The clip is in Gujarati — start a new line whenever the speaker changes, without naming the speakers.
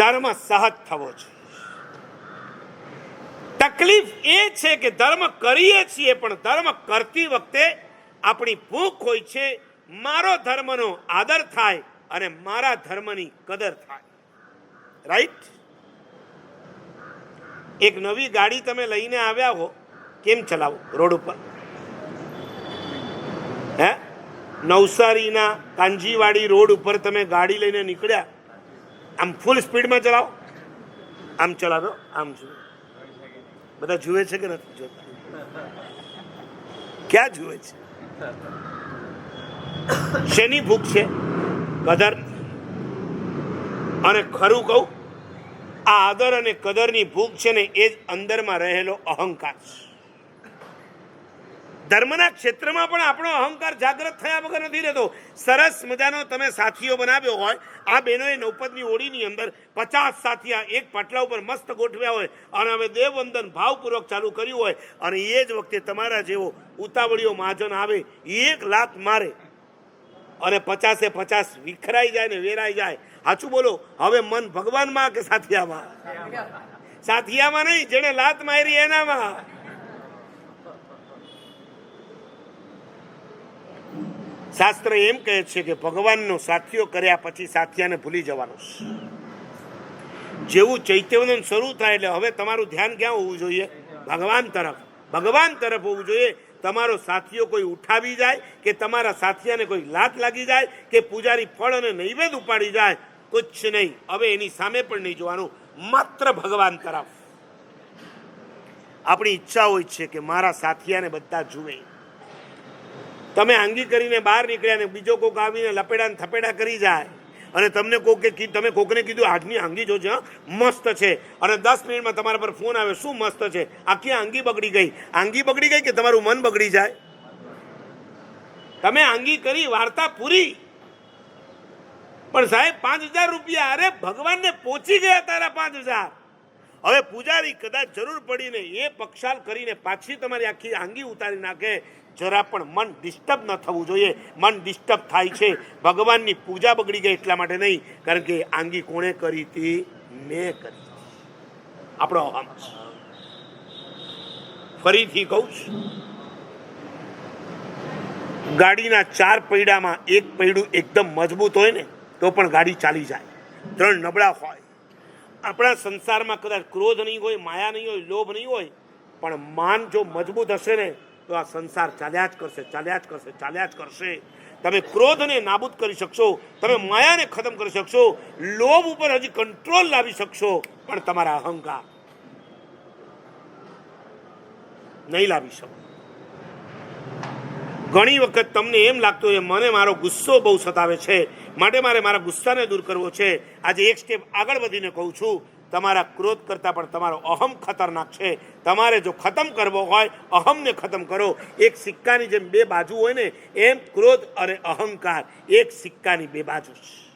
ધર્મ સહજ થવો છે તકલીફ એ છે કે ધર્મ કરીએ છીએ, પણ ધર્મ કરતી વખતે આપણી ભૂખ હોય છે, મારો ધર્મનો આદર થાય અને મારા ધર્મની કદર થાય. રાઈટ એક નવી ગાડી તમે લઈને આવ્યા હો, કેમ ચલાવો? રોડ ઉપર. હે? નવસારીના કાંજીવાડી રોડ ઉપર તમે ગાડી લઈને નીકળ્યા આમ ફૂલ સ્પીડમાં ચલાવો. આમ ચલાવો આમ જુઓ. બધા જુએ છે કે નથી જોતા? ક્યાં જુએ છે? શેની ભૂખ છે? કદર અને ખરું કહું, આ આદર અને કદરની ભૂખ છે ને એ જ અંદરમાં રહેલો અહંકાર છે. ધર્મના ક્ષેત્રમાં પણ આપણો અહંકાર જાગૃત થયા વગર નથી રહેતો. સરસ મજાનો તમે સાથીઓ બનાવ્યો હોય. આ બહેનોએ નૌપદની ઓળીની અંદર પચાસ સાથીયા એક પાટલા ઉપર મસ્ત ગોઠવ્યા હોય અને હવે દેવવંદન ભાવપૂર્વક ચાલુ કર્યું હોય અને એ જ વખતે તમારા જેવો ઉતાવળીઓ મહાજન આવે, એક લાત મારે અને પચાસે પચાસ વિખરાઈ જાય ને વેરાઈ જાય. સાચું બોલો, હવે મન ભગવાનમાં કે સાથિયામાં? સાથિયામાં નહીં જેને લાત મારી એનામાં. શાસ્ત્ર એમ કહે છે કે ભગવાનનો સાથીઓ કર્યા પછી સાથિયાને ભૂલી જવાનો જેવું ચૈત્યવનન શરૂ થાય એટલે હવે તમારું ધ્યાન ક્યાં હોવું જોઈએ? ભગવાન તરફ. ભગવાન તરફ હોવું જોઈએ. તમારો સાથીઓ કોઈ ઉઠાવી જાય કે તમારા સાથિયાને કોઈ લાત લાગી જાય કે પૂજારી ફળ અને નૈવેદ ઉપાડી જાય? કુછ નહીં. હવે એની સામે પણ નહીં જોવાનું. માત્ર ભગવાન તરફ. આપણી ઈચ્છા હોય છે કે મારા સાથિયાને બધા જુએ. તમે આંગી કરીને બહાર નીકળ્યા ને બીજો કોક આવીને લપેડા થપેડા કરી જાય, અને તમને કોકે તમે કોકને કીધું આજની આંગી જોજો મસ્ત છે. અને દસ મિનિટમાં તમારા પર ફોન આવે શું મસ્ત છે? આખી આંગી બગડી ગઈ. આંગી બગડી ગઈ કે તમારું મન બગડી જાય? તમે આંગી કરી, વાર્તા પૂરી. પણ સાહેબ, પાંચ હજાર રૂપિયા, અરે ભગવાનને પહોંચી ગયા તારા પાંચ હજાર. હવે પૂજારી કદાચ જરૂર પડીને એ પક્ષાલ કરીને પાછી તમારી આખી આંગી ઉતારી નાખે, જરા પણ મન ડિસ્ટર્બ ન થવું જોઈએ. મન ડિસ્ટર્બ થાય છે. ભગવાનની પૂજા બગડી ગઈ એટલા માટે નહીં, કારણ કે આંગી કોણે કરી હતી? મેં કરી આપણો ફરીથી કહું છું, ગાડીના ચાર પૈડામાં એક પૈડું એકદમ મજબૂત હોય ને, તો પણ ગાડી ચાલી જાય. ત્રણ નબળા હોય. આપણા સંસારમાં કદાચ ક્રોધ નહીં હોય, માયા નહીં હોય, લોભ નહીં હોય, પણ માન જો મજબૂત હશે ને, તો આ સંસાર ચાલ્યા જ કરશે, ચાલ્યા જ કરશે, ચાલ્યા જ કરશે. તમે ક્રોધને નાબૂદ કરી શકશો, તમે માયાને ખતમ કરી શકશો, લોભ ઉપર હજી કંટ્રોલ લાવી શકશો, પણ તમારા અહંકાર નહીં લાવી શકો. ઘણી વખત તમને એમ લાગતું હોય, મને મારો ગુસ્સો બહુ સતાવે છે. માટે મારે મારા ગુસ્સાને દૂર કરવો છે. આજે એક સ્ટેપ આગળ વધીને કહું છું, તમારા ક્રોધ કરતાં પણ તમારો અહમ ખતરનાક છે. તમારે જો ખતમ કરવો હોય, અહમને ખતમ કરો. એક સિક્કાની જેમ બે બાજુ હોય ને, એમ ક્રોધ અને અહંકાર એક સિક્કાની બે બાજુ છે